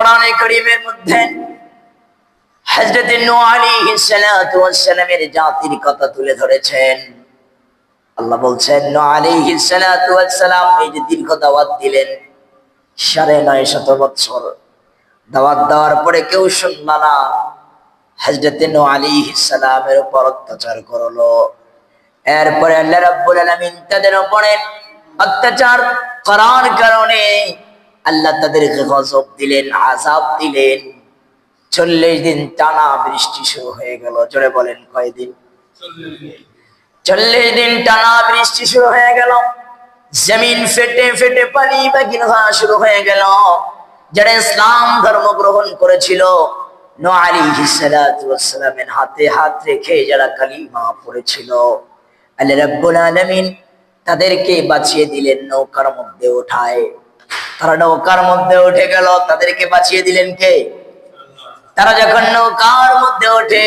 কোরআনে কারীমের মধ্যে সালামের জাতির কথা তুলে ধরেছেন। আল্লাহ বলছেন এই যে দীর্ঘ দাওয়াত দিলেন দাওয়াত দেওয়ার পরে কেউ শুনল না নূহ আলাইহিস সালামের উপর অত্যাচার করল। এরপরে আল্লাহ রাব্বুল আলামিন তাদের উপরে অত্যাচার করার কারণে আল্লাহ তাদেরকে গজব দিলেন, আযাব দিলেন। চল্লিশ দিন টানা বৃষ্টি শুরু হয়ে গেল। জোরে বলেন, কয়দিন? চল্লিশ দিন টানা বৃষ্টি শুরু হয়ে গেল। জমিন ফেটে ফেটে পানি বাগিন শুরু হয়ে গেল। যারা ইসলাম ধর্ম গ্রহণ করেছিল হাতে হাত রেখে যারা কালিমা পড়েছিল, আল্লাহ রাব্বুল আলামিন তাদেরকে বাঁচিয়ে দিলেন, নৌকার মধ্যে ওঠায়। তারা নৌকার মধ্যে উঠে গেল। তাদেরকে বাঁচিয়ে দিলেন কে? তারা যখন নৌকার মধ্যে ওঠে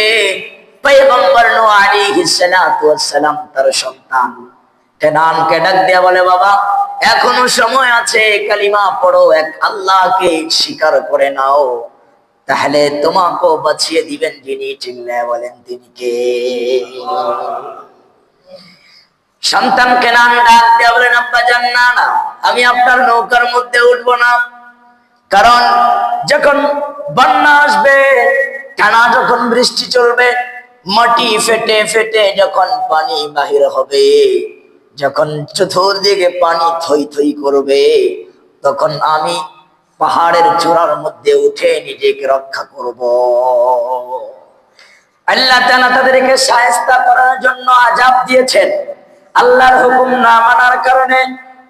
সন্তান। এখনও সময় আছে, কালিমা পড়ো, এক স্বীকার করে নাও। তাহলে তোমাকেও বাঁচিয়ে দিবেন বলেন, তিনি কে? সন্তান কেনান না না। আমি আপনার নৌকার মধ্যে উঠবো না। কারণ যখন বন্যা আসবে, টানা যখন বৃষ্টি চলবে, মাটি ফেটে ফেটে যখন পানি বাহির হবে, যখন চতুর্দিকে পানি থই থই করবে, তখন আমি পাহাড়ের চূড়ার মধ্যে উঠে নিজেকে রক্ষা করব। আল্লাহ তাআলা তাদেরকে সায়স্তা করার জন্য আজাব দিয়েছেন। আল্লাহর হুকুম না মানার কারণে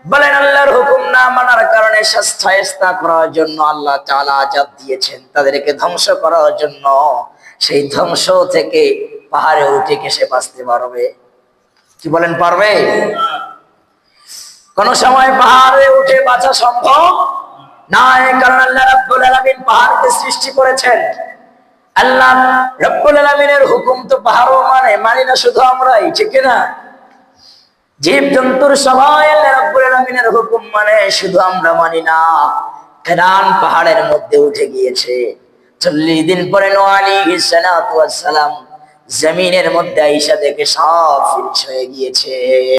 বলেন আল্লাহর হুকুম না মানার কারণে সায়স্তা করার জন্য আল্লাহ তাআলা আজাব দিয়েছেন। তাদেরকে ধ্বংস করার জন্য। সেই ধ্বংস থেকে পাহাড়ে উঠে কেসে বাঁচতে পারবে। কি বলেন পারবে? কোন সময় পাহাড়ে উঠে বাঁচা সম্ভব? না কারণ আল্লাহ রাব্বুল আলামিন পাহাড়কে সৃষ্টি করেছেন। আল্লাহ রব্বুল আলমিনের হুকুম তো পাহাড়ও মানে মানি না শুধু আমরাই, ঠিক না? জীব জন্তুর সবাই হুকুম মানে শুধু আমরা মানি না কেরান পাহাড়ের মধ্যে উঠে গিয়েছে। চল্লিশ দিন পরে নোয়ালি জমিনের মধ্যে আইসা দেখে সব ফিনিশ হয়ে গিয়েছে।